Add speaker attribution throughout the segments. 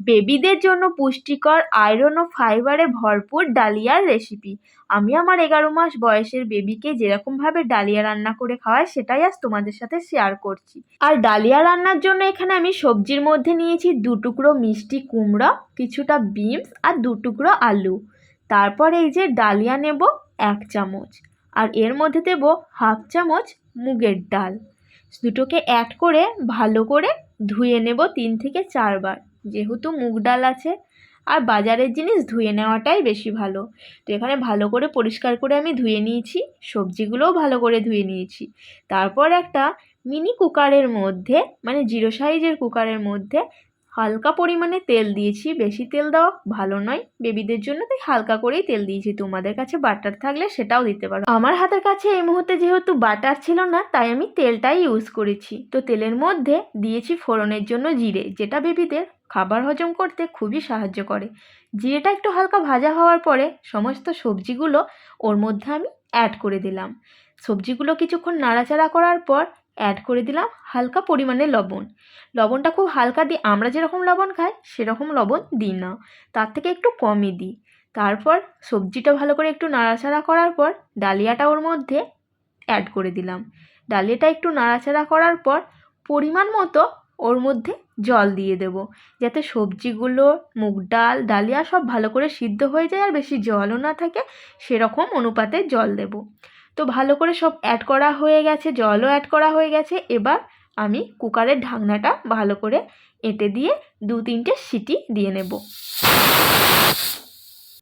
Speaker 1: বেবিদের জন্য পুষ্টিকর আয়রন ও ফাইবারে ভরপুর ডালিয়ার রেসিপি আমি আমার এগারো মাস বয়সের বেবিকে যেরকমভাবে ডালিয়া রান্না করে খাওয়াই, সেটাই আজ তোমাদের সাথে শেয়ার করছি। আর ডালিয়া রান্নার জন্য এখানে আমি সবজির মধ্যে নিয়েছি দু টুকরো মিষ্টি কুমড়া, কিছুটা বিনস আর দু টুকরো আলু। তারপর এই যে ডালিয়া নেব এক চামচ। আর এর মধ্যে দেব হাফ চামচ মুগের ডাল। দুটোকে অ্যাড করে ভালো করে ধুয়ে নেব তিন থেকে চারবার। যেহেতু মুগ ডাল আছে, আর বাজারের জিনিস ধুয়ে নেওয়াটাই বেশি ভালো। তো এখানে ভালো করে পরিষ্কার করে আমি ধুয়ে নিয়েছি, সবজিগুলোও ভালো করে ধুয়ে নিয়েছি। তারপর একটা মিনি কুকারের মধ্যে মানে জিরো সাইজের কুকারের মধ্যে হালকা পরিমাণে তেল দিয়েছি। বেশি তেল দেওয়া ভালো নয়। বেবিদের জন্য তাই হালকা করেই তেল দিয়েছি। তোমাদের কাছে বাটার থাকলে সেটাও দিতে পারো। আমার হাতের কাছে এই মুহূর্তে যেহেতু বাটার ছিল না, তাই আমি তেলটাই ইউজ করেছি। তো তেলের মধ্যে দিয়েছি ফোড়নের জন্য জিরে, যেটা বেবিদের খাবার হজম করতে খুবই সাহায্য করে। জিরেটা একটু হালকা ভাজা হওয়ার পরে সমস্ত সবজিগুলো ওর মধ্যে আমি অ্যাড করে দিলাম। সবজিগুলো কিছুক্ষণ নাড়াচাড়া করার পর অ্যাড করে দিলাম হালকা পরিমাণে লবণ। লবণটা খুব হালকা দিই আমরা যেরকম লবণ খাই, সেরকম লবণ দিই না। তার থেকে একটু কমই দিই। তারপর সবজিটা ভালো করে একটু নাড়াচাড়া করার পর ডালিয়াটা ওর মধ্যে অ্যাড করে দিলাম। ডালিয়াটা একটু নাড়াচাড়া করার পর পরিমাণ মতো ওর মধ্যে জল দিয়ে দেব। যাতে সবজিগুলো, মুগ ডাল, ডালিয়া সব ভালো করে সিদ্ধ হয়ে যায় আর বেশি জলও না থাকে, সেরকম অনুপাতে জল দেব। তো ভালো করে সব অ্যাড করা হয়ে গেছে, জলও অ্যাড করা হয়ে গেছে। এবার আমি কুকারের ঢাকনাটা ভালো করে এঁটে দিয়ে দু তিনটে সিটি দিয়ে নেব।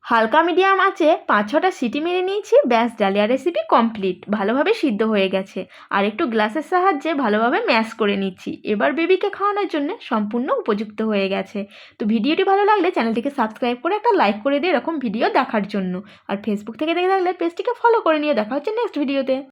Speaker 1: হালকা মিডিয়াম আছে পাঁচ ছটা সিটি মেরে নিয়েছি, ব্যাস, ডালিয়া রেসিপি কমপ্লিট ভালোভাবে সিদ্ধ হয়ে গেছে। আর একটু গ্লাসের সাহায্যে ভালোভাবে ম্যাশ করে নিচ্ছি। এবার বেবিকে খাওয়ানোর জন্য সম্পূর্ণ উপযুক্ত হয়ে গেছে। তো ভিডিওটি ভালো লাগলে চ্যানেলটিকে সাবস্ক্রাইব করে একটা লাইক করে দিয়ে এরকম ভিডিও দেখার জন্য। আর ফেসবুক থেকে দেখে থাকলে পেজটিকে ফলো করে নিয়ে দেখা হচ্ছে নেক্সট ভিডিওতে